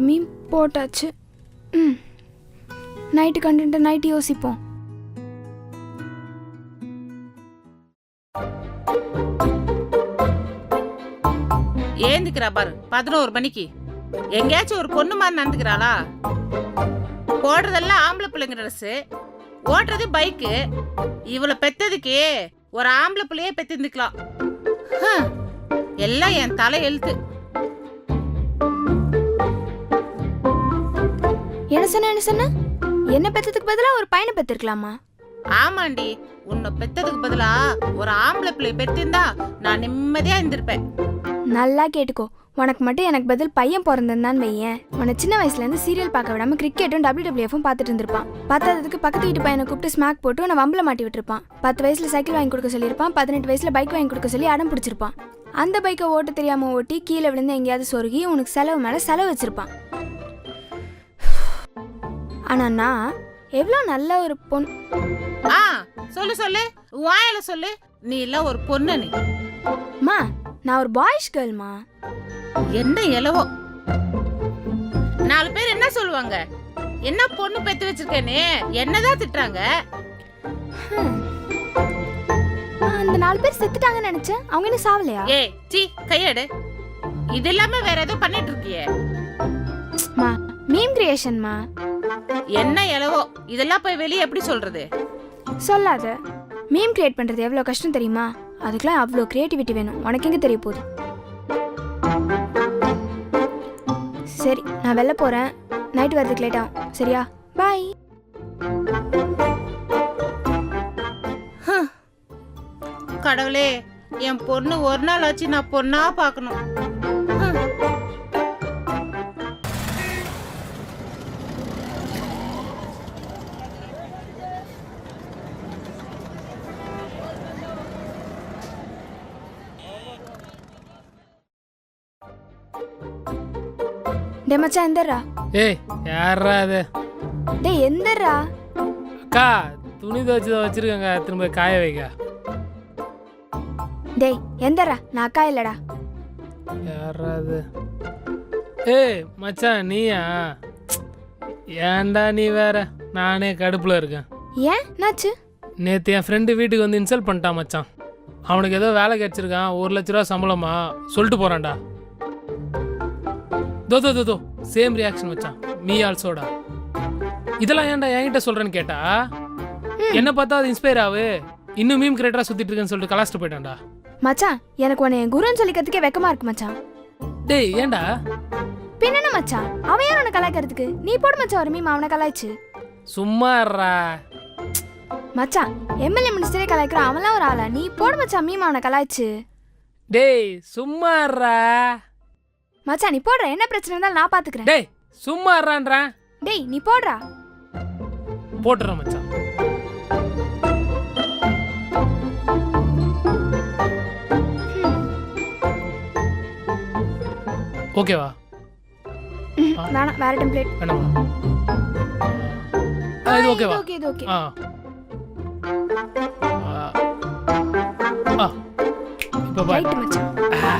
மீன் போட்டாச்சு. ம். நைட்டு கண்டுட்டு நைட்டு யோசிப்போம். ஏந்துக்கிறா பாரு பதினோரு மணிக்கு. எங்கேயாச்சும் ஒரு பொண்ணு மாதிரி நடந்துக்கிறாளா? போடுறதெல்லாம் ஆம்பளை பிள்ளைங்க ட்ரெஸ்ஸு ஓட்டுறது பைக்கு இவளை பெத்ததுக்கு ஒரு ஆம்பளை பிள்ளையே பெத்திருந்துக்கலாம். எல்லாம் என் தலை எழுத்து. என்ன சொன்ன என்ன சொன்ன? என்ன பெத்ததுக்கு பதிலாக ஒரு பையனை பெற்றிருக்கலாமா ஆமாண்டி உன்னை பெத்ததுக்கு பதிலா ஒரு ஆம்பளை பிள்ளைய பெத்திருந்தா நான் நிம்மதியா இருந்திருப்பேன். நல்லா கேட்டுக்கோ. உனக்கு மட்டும் எனக்கு பதில் பையன் பிறந்திருந்தான்னு வையேன். உன்னை சின்ன வயசுல இருந்து சீரியல் பார்க்க விடாம கிரிக்கெட்டும் டபிள்யூடபிள்யூஎஃப்பும் பார்த்துட்டு இருந்திருப்பான். பத்தாததுக்கு பக்கத்து வீட்டு பையனை கூப்பிட்டு ஸ்மாக் போட்டு உன்னை வம்பல மாட்டி விட்டுருப்பான். பத்து வயசுல சைக்கிள் வாங்கி கொடுக்க சொல்லியிருப்பான். பதினெட்டு வயசுல பைக் வாங்கி கொடுக்க சொல்லி அடம் பிடிச்சிருப்பான். அந்த பைக்கை ஓட்ட தெரியாம ஓட்டி கீழே விழுந்து எங்கேயாவது சொருகி உனக்கு செலவு மேல செலவு வச்சிருப்பான். ஆனா நான் எவ்வளோ நல்ல ஒரு பொன் ஆ சொல்லு சொல்லு. வாயால சொல்லு. நீ எல்லாம் ஒரு பொண்ணு நீ. மா நான் ஒரு பாய்ஸ் கேர்ள்மா என்ன எலவோ நாலு பேர் என்ன சொல்லுவாங்க? என்ன பொண்ணு பெத்து வச்சிருக்கேனே என்னதான் திட்டுறாங்க? அந்த நாலு பேர் செத்துட்டாங்கன்னு நினைச்சேன். அவங்க என்ன சாவலையா? ஏய் சீ கையெடு. இது இல்லாம வேற ஏதோ பண்ணிட்டு இருக்கியே. மா மீம் கிரியேஷன்மா என்ன எலவோ இதெல்லாம் போய் வெளியே எப்படி சொல்றது? சொல்லாத. மீம் கிரியேட் பண்றது எவ்வளோ கஷ்டம் தெரியுமா? அதுக்கெல்லாம் அவ்வளோ கிரியேட்டிவிட்டி வேணும். உனக்கு எங்க தெரிய போகுது? சரி நான் வெளில போறேன். நைட் வரதுக்கு லேட் ஆகும். சரியா? பாய் கடவுளே என் பொண்ணு ஒரு நாள் ஆச்சு நான் பொண்ணா பார்க்கணும். டே மச்சான் எந்தர்ரா ஏய் யாரா அது டேய் எந்தர்ரா அக்கா துணி துவச்சி வச்சிருக்கேங்க. திரும்ப காய வைக்க. டேய் எந்தர்ரா நான் அக்கா இல்லடா. யாரா அது ஏய் மச்சான் நீயா? ஏன்டா நீ வேற? நானே கடுப்புல இருக்கேன். ஏன்? நாச்சு நேற்று என் ஃப்ரெண்டு வீட்டுக்கு வந்து இன்சல்ட் பண்ணிட்டான் மச்சான். அவனுக்கு ஏதோ வேலை கிடைச்சிருக்கான். ஒரு லட்ச ரூபா சம்பளமா? சொல்லிட்டு போறான்டா. தோ தோ தோ தோ. சேம் ரியாக்ஷன் மச்சான் மீ ஆல்சோடா இதெல்லாம் ஏன்டா என்கிட்ட சொல்றேன்னு கேட்டா என்ன பார்த்தா அது இன்ஸ்பயர் ஆகு இன்னும் மீம் கிரியேட்டரா சுத்திட்டு இருக்கேன்னு சொல்லிட்டு கலாச்சிட்டு போயிட்டான்டா. மச்சான் எனக்கு உன்னை என் குருன்னு சொல்லிக்கிறதுக்கே வெக்கமா இருக்கு மச்சான் டேய் ஏன்டா? பின்ன மச்சான் அவன் யார் உன்னை கலாய்க்கிறதுக்கு? நீ போடு மச்சான் ஒரு மீம் அவனை கலாய்ச்சு. சும்மா இருடா. மச்சான் எம்எல்ஏ மினிஸ்டரே கலாய்க்கிறான் அவன்லாம் ஒரு ஆளா? நீ போடு மச்சான் மீம் அவனை கலாய்ச்சு. டேய் சும்மா இருடா. மச்சான் நீ போடுற. என்ன பிரச்சனை இருந்தாலும் நான் பாத்துக்கிறேன். டேய் சும்மா இருறான்றேன் டேய் நீ போடுறா. போட்டுறேன் மச்சான். ஓகேவா? ம், வேணாம் வேற டெம்ப்ளேட் வேணாமா ஆ, இது ஓகேவா? ஓகே இது ஓகே ஆ. இப்போ பாய் ரைட் மச்சான். ஆ.